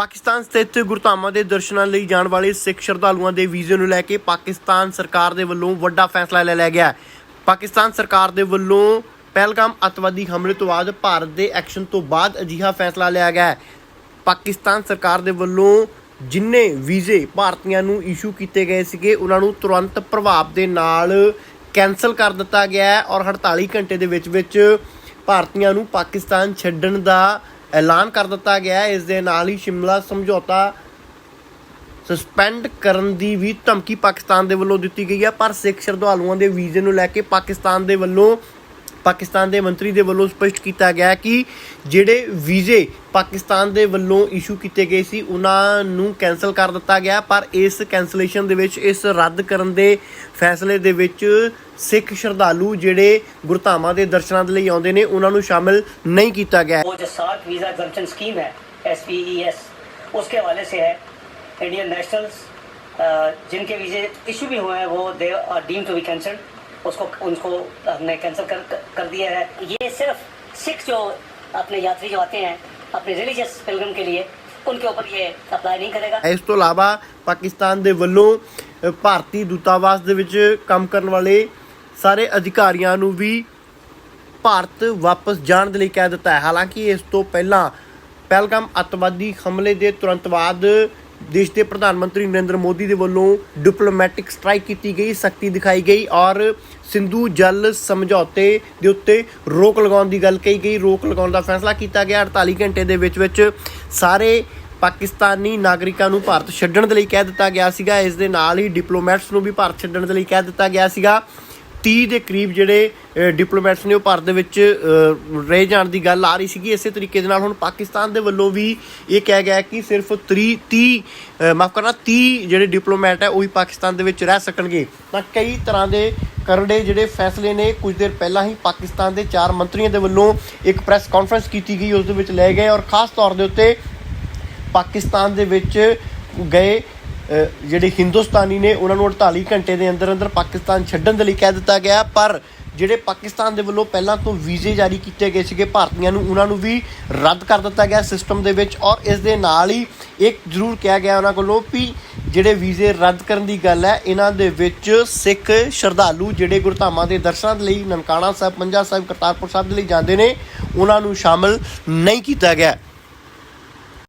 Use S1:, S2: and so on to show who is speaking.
S1: ਪਾਕਿਸਤਾਨ ਸਥਿਤ ਗੁਰਧਾਮਾਂ ਦੇ ਦਰਸ਼ਨਾਂ ਲਈ ਜਾਣ ਵਾਲੇ ਸਿੱਖ ਸ਼ਰਧਾਲੂਆਂ ਦੇ ਵੀਜ਼ੇ ਨੂੰ ਲੈ ਕੇ ਪਾਕਿਸਤਾਨ ਸਰਕਾਰ ਦੇ ਵੱਲੋਂ ਵੱਡਾ ਫੈਸਲਾ ਲੈ ਲਿਆ ਗਿਆ ਪਾਕਿਸਤਾਨ ਸਰਕਾਰ ਦੇ ਵੱਲੋਂ ਪਹਿਲਗਾਮ ਅੱਤਵਾਦੀ ਹਮਲੇ ਤੋਂ ਬਾਅਦ ਭਾਰਤ ਦੇ ਐਕਸ਼ਨ ਤੋਂ ਬਾਅਦ ਅਜਿਹਾ ਫੈਸਲਾ ਲਿਆ ਗਿਆ ਪਾਕਿਸਤਾਨ ਸਰਕਾਰ ਦੇ ਵੱਲੋਂ ਜਿੰਨੇ ਵੀਜ਼ੇ ਭਾਰਤੀਆਂ ਨੂੰ ਇਸ਼ੂ ਕੀਤੇ ਗਏ ਸੀਗੇ, ਉਹਨਾਂ ਨੂੰ ਤੁਰੰਤ ਪ੍ਰਭਾਵ ਦੇ ਨਾਲ ਕੈਨਸਲ ਕਰ ਦਿੱਤਾ ਗਿਆ ਹੈ ਔਰ 48 ਘੰਟੇ ਦੇ ਵਿੱਚ ਵਿੱਚ ਭਾਰਤੀਆਂ ਨੂੰ ਪਾਕਿਸਤਾਨ ਛੱਡਣ ਦਾ ਐਲਾਨ ਕਰ ਦਿੱਤਾ ਗਿਆ ਹੈ। ਇਸ ਦੇ ਨਾਲ ਹੀ ਸ਼ਿਮਲਾ ਸਮਝੌਤਾ ਸਸਪੈਂਡ ਕਰਨ ਦੀ ਵੀ ਧਮਕੀ ਪਾਕਿਸਤਾਨ ਦੇ ਵੱਲੋਂ ਦਿੱਤੀ ਗਈ ਹੈ। ਪਰ ਸਿੱਖ ਸ਼ਰਧਾਲੂਆਂ ਦੇ ਵੀਜ਼ੇ ਨੂੰ ਲੈ ਕੇ ਪਾਕਿਸਤਾਨ ਦੇ ਵੱਲੋਂ ਪਾਕਿਸਤਾਨ ਦੇ ਮੰਤਰੀ ਦੇ ਵੱਲੋਂ ਸਪਸ਼ਟ ਕੀਤਾ ਗਿਆ ਹੈ ਕਿ ਜਿਹੜੇ ਵੀਜ਼ੇ ਪਾਕਿਸਤਾਨ ਦੇ ਵੱਲੋਂ ਇਸ਼ੂ ਕੀਤੇ ਗਏ ਸੀ ਉਹਨਾਂ ਨੂੰ ਕੈਨਸਲ ਕਰ ਦਿੱਤਾ ਗਿਆ ਪਰ ਇਸ ਕੈਂਸਲੇਸ਼ਨ ਦੇ ਵਿੱਚ ਇਸ ਰੱਦ ਕਰਨ ਦੇ ਫੈਸਲੇ ਦੇ ਵਿੱਚ ਸਿੱਖ ਸ਼ਰਧਾਲੂ ਜਿਹੜੇ ਗੁਰਧਾਮਾਂ ਦੇ ਦਰਸ਼ਨਾਂ ਦੇ ਲਈ ਆਉਂਦੇ ਨੇ ਉਹਨਾਂ ਨੂੰ ਸ਼ਾਮਿਲ ਨਹੀਂ ਕੀਤਾ ਗਿਆ
S2: वो जो सार्क वीज़ा एग्जामेशन स्कीम है एस पी ई एस उसके हवाले से है इंडियन नेशनल्स जिनके वीज़े इशू भी हुए हैं वो they are deemed to be cancelled उसको उनको हमने कैंसिल कर कर दिया है ये सिर्फ सिख जो अपने यात्री जो आते हैं अपने रिलीजियस पिलग्रम के लिए उनके ऊपर ये अप्लाई नहीं करेगा
S1: ਇਸ ਤੋਂ ਇਲਾਵਾ ਪਾਕਿਸਤਾਨ ਦੇ ਵੱਲੋਂ ਅ, ਭਾਰਤੀ ਦੂਤਾਵਾਸ ਦੇ ਵਿੱਚ ਕੰਮ ਕਰਨ ਵਾਲੇ ਸਾਰੇ ਅਧਿਕਾਰੀਆਂ ਨੂੰ ਵੀ ਭਾਰਤ ਵਾਪਸ ਜਾਣ ਦੇ ਲਈ ਕਹਿ ਦਿੱਤਾ ਹੈ ਹਾਲਾਂਕਿ ਇਸ ਤੋਂ ਪਹਿਲਾਂ ਪਹਿਲਗਾਮ ਅੱਤਵਾਦੀ ਹਮਲੇ ਦੇ ਤੁਰੰਤ ਬਾਅਦ ਦੇਸ਼ ਦੇ ਪ੍ਰਧਾਨ ਮੰਤਰੀ ਨਰਿੰਦਰ ਮੋਦੀ ਦੇ ਵੱਲੋਂ ਡਿਪਲੋਮੈਟਿਕ ਸਟ੍ਰਾਈਕ ਕੀਤੀ ਗਈ, ਸਖਤੀ ਦਿਖਾਈ ਗਈ ਔਰ ਸਿੰਧੂ ਜਲ ਸਮਝੌਤੇ ਦੇ ਉੱਤੇ ਰੋਕ ਲਗਾਉਣ ਦੀ ਗੱਲ ਕਹੀ ਗਈ। ਰੋਕ ਲਗਾਉਣ ਦਾ ਫੈਸਲਾ ਕੀਤਾ ਗਿਆ। 48 ਘੰਟੇ ਦੇ ਵਿੱਚ ਵਿੱਚ ਸਾਰੇ ਪਾਕਿਸਤਾਨੀ ਨਾਗਰਿਕਾਂ ਨੂੰ ਭਾਰਤ ਛੱਡਣ ਦੇ ਲਈ ਕਹਿ ਦਿੱਤਾ ਗਿਆ ਸੀਗਾ। ਇਸ ਦੇ ਨਾਲ ਹੀ ਡਿਪਲੋਮੈਟਸ ਨੂੰ ਵੀ ਭਾਰਤ ਛੱਡਣ ਦੇ ਲਈ ਕਹਿ ਦਿੱਤਾ ਗਿਆ ਸੀਗਾ। 30 ਦੇ ਕਰੀਬ ਜਿਹੜੇ ਡਿਪਲੋਮੈਟਸ ਨੇ ਉਹ ਭਾਰਤ ਦੇ ਵਿੱਚ ਰਹਿ ਜਾਣ ਦੀ ਗੱਲ ਆ ਰਹੀ ਸੀਗੀ। ਇਸੇ ਤਰੀਕੇ ਦੇ ਨਾਲ ਹੁਣ ਪਾਕਿਸਤਾਨ ਦੇ ਵੱਲੋਂ ਵੀ ਇਹ ਕਿਹਾ ਗਿਆ ਕਿ ਸਿਰਫ 30 30 ਮਾਫ ਕਰਨਾ 30 ਜਿਹੜੇ ਡਿਪਲੋਮੈਟ ਹੈ, ਉਹ ਹੀ ਪਾਕਿਸਤਾਨ ਦੇ ਵਿੱਚ ਰਹਿ ਸਕਣਗੇ। ਤਾਂ ਕਈ ਤਰ੍ਹਾਂ ਦੇ ਕਰੜੇ ਜਿਹੜੇ ਫੈਸਲੇ ਨੇ, ਕੁਝ ਦੇਰ ਪਹਿਲਾਂ ਹੀ ਪਾਕਿਸਤਾਨ ਦੇ ਚਾਰ ਮੰਤਰੀਆਂ ਦੇ ਵੱਲੋਂ ਇੱਕ ਪ੍ਰੈਸ ਕਾਨਫਰੰਸ ਕੀਤੀ ਗਈ, ਉਸ ਦੇ ਵਿੱਚ ਲਏ ਗਏ ਔਰ ਖਾਸ ਤੌਰ ਦੇ ਉੱਤੇ ਪਾਕਿਸਤਾਨ ਦੇ ਵਿੱਚ ਗਏ ਜਿਹੜੇ ਹਿੰਦੁਸਤਾਨੀ ਨੇ, ਉਹਨਾਂ ਨੂੰ 48 ਘੰਟੇ ਦੇ ਅੰਦਰ ਅੰਦਰ ਪਾਕਿਸਤਾਨ ਛੱਡਣ ਦੇ ਲਈ ਕਹਿ ਦਿੱਤਾ ਗਿਆ। ਪਰ ਜਿਹੜੇ ਪਾਕਿਸਤਾਨ ਦੇ ਵੱਲੋਂ ਪਹਿਲਾਂ ਤੋਂ ਵੀਜ਼ੇ ਜਾਰੀ ਕੀਤੇ ਗਏ ਸੀਗੇ ਭਾਰਤੀਆਂ ਨੂੰ, ਉਹਨਾਂ ਨੂੰ ਵੀ ਰੱਦ ਕਰ ਦਿੱਤਾ ਗਿਆ ਸਿਸਟਮ ਦੇ ਵਿੱਚ ਔਰ ਇਸ ਦੇ ਨਾਲ ਹੀ ਇੱਕ ਜ਼ਰੂਰ ਕਿਹਾ ਗਿਆ ਉਹਨਾਂ ਕੋਲੋਂ ਵੀ ਜਿਹੜੇ ਵੀਜ਼ੇ ਰੱਦ ਕਰਨ ਦੀ ਗੱਲ ਹੈ, ਇਹਨਾਂ ਦੇ ਵਿੱਚ ਸਿੱਖ ਸ਼ਰਧਾਲੂ ਜਿਹੜੇ ਗੁਰਧਾਮਾਂ ਦੇ ਦਰਸ਼ਨਾਂ ਦੇ ਲਈ ਨਨਕਾਣਾ ਸਾਹਿਬ, ਪੰਜਾ ਸਾਹਿਬ, ਕਰਤਾਰਪੁਰ ਸਾਹਿਬ ਦੇ ਲਈ ਜਾਂਦੇ ਨੇ, ਉਹਨਾਂ ਨੂੰ ਸ਼ਾਮਲ ਨਹੀਂ ਕੀਤਾ ਗਿਆ।